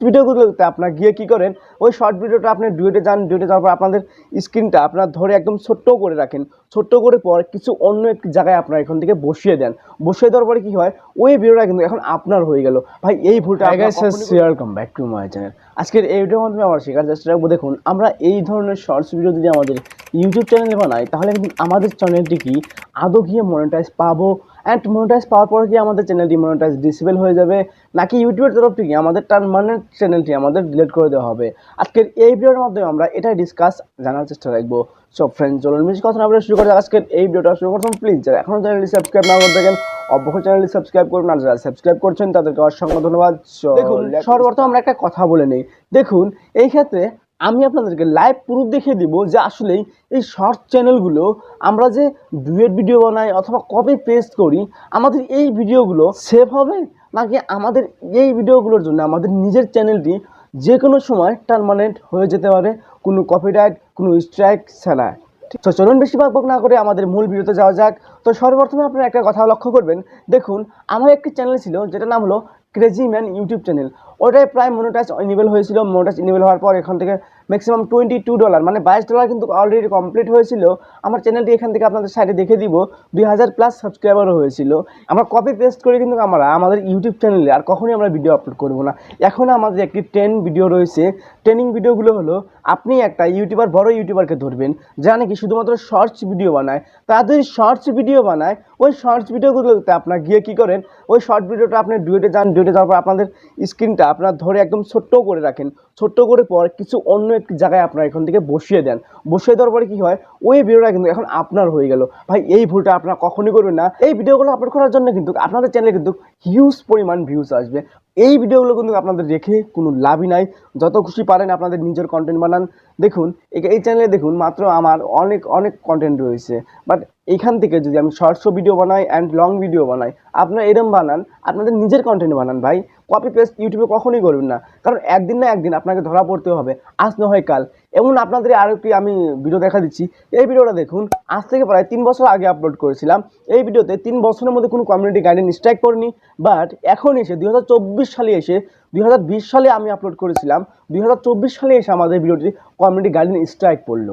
ভিডিওগুলোতে আপনার গিয়ে কি করেন ওই শর্ট ভিডিওটা আপনি ডুয়েটে যান ডুয়েটে যাওয়ার পর আপনাদের স্ক্রিনটা আপনার ধরে একদম ছোট্ট করে রাখেন। ছোট্ট করে পর কিছু অন্য একটি জায়গায় আপনার এখান থেকে বসিয়ে দেন। বসিয়ে দেওয়ার পরে কি হয় ওই ভিডিওটা কিন্তু এখন আপনার হয়ে গেল। ভাই এই ভুলটা share come back to my channel আজকের এই ভিডিওর মাধ্যমে আমরা শেখার চেষ্টা করব দেখুন আমরা এই ধরনের শর্টস ভিডিও যদি আমাদের ইউটিউব চ্যানেলে বানাই তাহলে কিন্তু আমাদের চ্যানেলটি কি? আদৌ গিয়ে মনিটাইজ পাবো? অ্যান্ড মনিটাইজ পাওয়ার পরে কি আমাদের চ্যানেলটি মনিটাইজ ডিসেবল হয়ে যাবে। নাকি ইউটিউবের তরফ থেকে আমাদের পারমানেন্ট চ্যানেলটি আমাদের ডিলিট করে দেওয়া হবে। আজকের এই ভিডিওর মাধ্যমে আমরা এটাই ডিসকাস জানার চেষ্টা রাখব। সব ফ্রেন্ড চলুন বেশি কথা না বলে শুরু করে আজকের এই ভিডিওটা শুরু করতাম। প্লিজ যারা এখনও চ্যানেলটি সাবস্ক্রাইব না করে থাকেন অবশ্যই চ্যানেলটি সাবস্ক্রাইব করুন। আর যারা সাবস্ক্রাইব করছেন তাদেরকে অসংখ্য ধন্যবাদ। দেখুন সর্বপ্রথম আমরা একটা কথা বলে নিই। দেখুন এই ক্ষেত্রে আমি আপনাদেরকে লাইভ প্রুফ দেখিয়ে দিব যে আসলেই এই শর্ট চ্যানেলগুলো আমরা যে ডুয়েট ভিডিও বানাই অথবা কপি পেস্ট করি, আমাদের এই ভিডিওগুলো সেভ হবে? নাকি আমাদের এই ভিডিওগুলোর জন্য আমাদের নিজের চ্যানেলটি যে কোনো সময় টার্মানেন্ট হয়ে যেতে পারে? কোনো কপিরাইট কোনো স্ট্রাইক ছাড়া। তো চলুন বেশি বক না করে আমাদের মূল ভিডিওতে যাওয়া যাক। তো সর্বপ্রথমে আপনারা একটা কথা লক্ষ্য করবেন। দেখুন, আমার একটি চ্যানেল ছিল, যেটার নাম হলো ক্রেজি ম্যান ইউটিউব চ্যানেল ওটাই প্রায় মনোটাইজ ইনেবল হয়েছিল। মনোটাইজ ইনেবল হওয়ার পর এখান থেকে ম্যাক্সিমাম টোয়েন্টি টু ডলার মানে বাইশ ডলার কিন্তু অলরেডি কমপ্লিট হয়েছিল। আমার চ্যানেলটি এখান থেকে আপনাদের সাইডে দেখে দিব। দুই হাজার প্লাস সাবস্ক্রাইবারও হয়েছিল। আমরা কপি পেস্ট করে কিন্তু আমরা, আমাদের ইউটিউব চ্যানেলে আর কখনোই আমরা ভিডিও আপলোড করব না। এখন আমাদের একটি ট্রেন ভিডিও রয়েছে। ট্রেনিং ভিডিওগুলো হলো, আপনি একটা ইউটিউবার বড় ইউটিউবারকে ধরবেন, যারা নাকি শুধুমাত্র শর্টস ভিডিও বানায়। তাদের শর্টস ভিডিও বানায়। ওই শর্টস ভিডিওগুলোতে আপনার গিয়ে কি করেন? ওই শর্ট ভিডিওটা আপনি ডুয়েটে যান ডুয়েটে যাওয়ার পর আপনাদের স্ক্রিনটা আপনার ধরে একদম ছোট্ট করে রাখেন। ছোট্ট করে পর কিছু অন্য একটি জায়গায় আপনার এখান থেকে বসিয়ে দেন। বসিয়ে দেওয়ার পরে কি হয়? ওই ভিডিওটা কিন্তু এখন আপনার হয়ে গেল। ভাই, এই ভুলটা আপনার কখনই করবেন না। এই ভিডিওগুলো আপলোড করার জন্য কিন্তু আপনাদের চ্যানেলে কিন্তু হিউজ পরিমাণ ভিউজ আসবে। এই ভিডিওগুলো কিন্তু আপনাদের রেখে কোনো লাভই নাই। যত খুশি পারেন আপনাদের নিজের কন্টেন্ট বানান। দেখুন, এই চ্যানেলে দেখুন, মাত্র আমার অনেক অনেক কন্টেন্ট রয়েছে। বাট এইখান থেকে যদি আমি শর্টস ভিডিও বানাই অ্যান্ড লং ভিডিও বানাই, আপনারা এরম বানান, আপনাদের নিজের কন্টেন্ট বানান ভাই। কপি পেস্ট ইউটিউবে কখনোই করবেন না। কারণ একদিন না একদিন আপনাকে ধরা পড়তে হবে। আজ না হয় কাল। এমন আপনাদের আরও একটি আমি ভিডিও দেখা দিচ্ছি। এই ভিডিওটা দেখুন, আজ থেকে প্রায় তিন বছর আগে আপলোড করেছিলাম। এই ভিডিওতে তিন বছরের মধ্যে কোনো কমিউনিটি গাইডেন্স স্ট্রাইক করিনি বাট এখন এসে দুই হাজার চব্বিশ সালে এসে, দুই হাজার বিশ সালে আমি আপলোড করেছিলাম। দুই হাজার চব্বিশ সালে এসে আমাদের ভিডিওটি কমিউনিটি গাইডেন্স স্ট্রাইক পড়ল।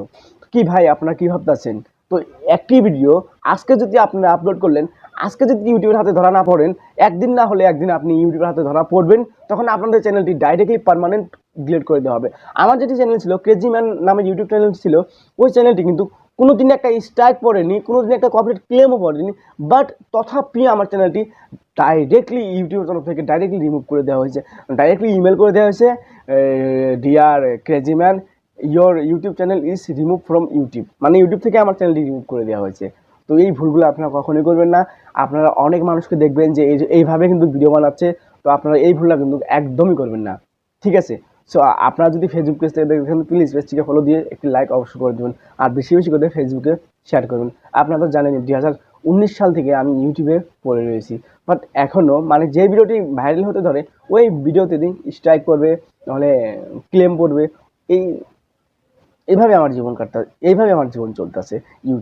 কি ভাই, আপনারা কী ভাবতেছেন? তো একটি ভিডিও আজকে যদি আপনারা আপলোড করলেন, আজকে যদি ইউটিউবের হাতে ধরা না পড়েন, একদিন না হলে একদিন আপনি ইউটিউবের হাতে ধরা পড়বেন, তখন আপনাদের চ্যানেলটি ডাইরেক্টলি পারমানেন্ট ডিলিট করে দেওয়া হবে। আমার যেটি চ্যানেল ছিল ক্রেজি ম্যান নামে ইউটিউব চ্যানেল ছিল, ওই চ্যানেলটি কিন্তু কোনো দিন একটা স্ট্রাইক পড়েনি কোনো দিন একটা কপিরাইট ক্লেমও পড়েনি বাট তথাপি আমার চ্যানেলটি ডাইরেক্টলি ইউটিউবের তরফ থেকে ডাইরেক্টলি রিমুভ করে দেওয়া হয়েছে। ডাইরেক্টলি ইমেল করে দেওয়া হয়েছে dear crazy man your YouTube channel is remove from YouTube মানে ইউটিউব থেকে আমার চ্যানেলটি রিমুভ করে দেওয়া হয়েছে। তো এই ভুলগুলো আপনারা কখনোই করবেন না। আপনারা অনেক মানুষকে দেখবেন যে এই এইভাবে কিন্তু ভিডিও বানাচ্ছে। তো আপনারা এই ভুলটা কিন্তু একদমই করবেন না। ঠিক আছে? সো আপনারা যদি ফেসবুক পেজ থেকে দেখেন প্লিজ পেজটিকে ফলো দিয়ে একটি লাইক অবশ্যই করে দেবেন। আর বেশি বেশি করে ফেসবুকে শেয়ার করবেন আপনারা তো জানেন দুই হাজার উনিশ সাল থেকে আমি ইউটিউবে পড়ে রয়েছি। বাট এখনও মানে যে ভিডিওটি ভাইরাল হতে ধরে, ওই ভিডিওতে দিন স্ট্রাইক করবে, নাহলে ক্লেম পড়বে এই এইভাবে আমার জীবন কাটতে এইভাবে আমার জীবন চলতেছে ইউটিউব